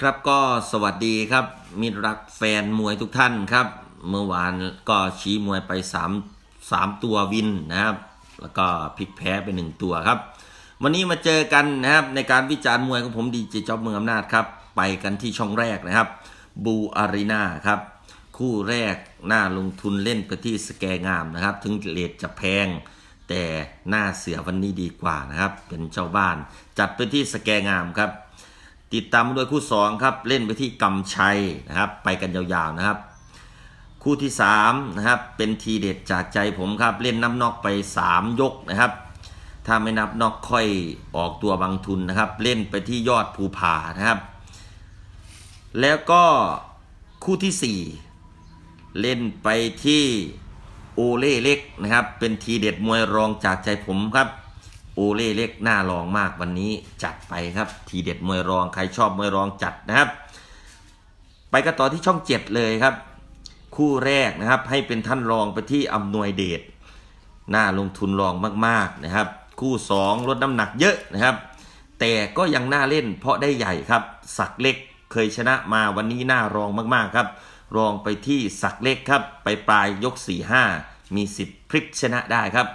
ครับก็สวัสดีครับมิตรรักแฟนมวยทุกท่านครับ เมื่อวานก็ชี้มวยไป3 3ตัววินนะครับ แล้วก็พลิกแพ้ไป 1 ตัวครับ วันนี้มาเจอกันนะครับในการวิจารณ์มวยของผมดีเจจ็อบเมืองอำนาจครับ ไปกันที่ช่องแรกนะครับบูอารีนาครับ คู่แรกน่าลงทุนเล่นไปที่สแกงามนะครับ ถึงเลทจะแพงแต่หน้าเสือวันนี้ดีกว่านะครับ เป็นเจ้าบ้าน จัดไปที่สแกงามครับ ติดตามด้วยคู่สองครับ เล่นไปที่กำชัยนะครับ ไปกันยาวๆนะครับ คู่ที่3นะครับเป็นทีเด็ดจากใจผมครับ เล่นน้ำนอกไป 3 ยกนะครับ ถ้าไม่นับนอกค่อยออกตัวบางทุนนะครับ เล่นไปที่ยอดภูผานะครับ แล้วก็คู่ที่ 4 เล่นไปที่โอเล่เล็กนะครับ เป็นทีเด็ดมวยรองจากใจผมครับ โอเล่เล็กน่ารองมากวันนี้จัดไปครับ ทีเด็ดมวยรองใครชอบมวยรองจัดนะครับ ไปกันต่อที่ช่องเจ็ดเลยครับ คู่แรกนะครับให้เป็นท่านรองไปที่อำนวยเดชน่าลงทุนรองมากๆนะครับ คู่สองลดน้ำหนักเยอะนะครับ แต่ก็ยังน่าเล่นเพราะได้ใหญ่ครับ สักเล็กเคยชนะมาวันนี้น่ารองมากๆครับ รองไปที่สักเล็กครับ ไปปลายยก4-5มีสิทธิ์พลิกชนะได้ครับ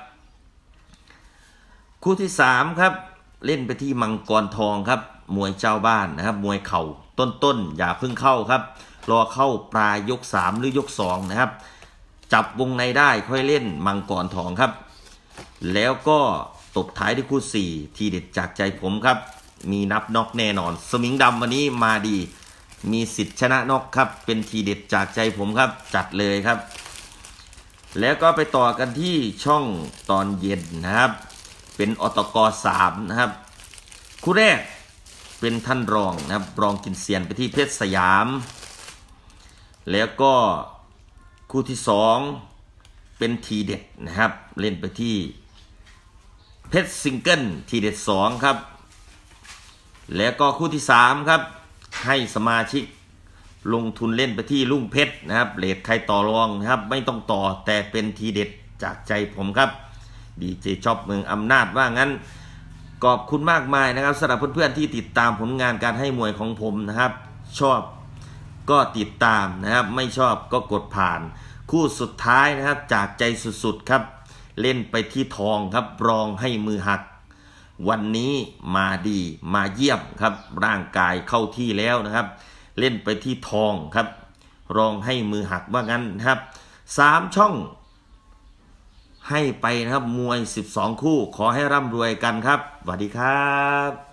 คู่ที่3ครับ เล่นไปที่มังกรทองครับ มวยเจ้าบ้านนะครับ มวยเข่าต้นๆอย่าเพิ่งเข้าครับ รอเข้าปลายยก3หรือยก2นะครับ จับวงในได้ค่อยเล่นมังกรทองครับ แล้วก็ตบท้ายที่คู่4ทีเด็ดจากใจผมครับ มีนับน็อกแน่นอน สมิงดำวันนี้มาดี มีสิทธิ์ชนะน็อกครับ เป็นทีเด็ดจากใจผมครับ จัดเลยครับ แล้วก็ไปต่อกันที่ช่องตอนเย็นนะครับ เป็นอตกสามนะครับ คู่แรกเป็นท่านรองนะครับ รองกินเซียนไปที่เพชรสยาม แล้วก็คู่ที่สองเป็นทีเด็ดนะครับ เล่นไปที่เพชรซิงเกิลทีเด็ดสองครับ แล้วก็คู่ที่สามครับ ให้สมาชิกลงทุนเล่นไปที่ลุ่งเพชรนะครับเลทใครต่อรองนะครับ ไม่ต้องต่อแต่เป็นทีเด็ดจากใจผมครับ ดีเจชอบเมืองอำนาจว่างั้นขอบคุณมากมายนะครับสำหรับเพื่อนๆที่ติดตามผลงานการให้มวยของผมนะครับ ชอบก็ติดตามนะครับ ไม่ชอบก็กดผ่าน คู่สุดท้ายนะครับ จากใจสุดๆครับ เล่นไปที่ทองครับรองให้มือหัก วันนี้มาดีมาเยี่ยมครับ ร่างกายเข้าที่แล้วนะครับ เล่นไปที่ทองครับ รองให้มือหักว่างั้นนะครับสามช่อง ให้ไปนะครับมวย 12 คู่ ขอให้ร่ำรวยกันครับสวัสดีครับ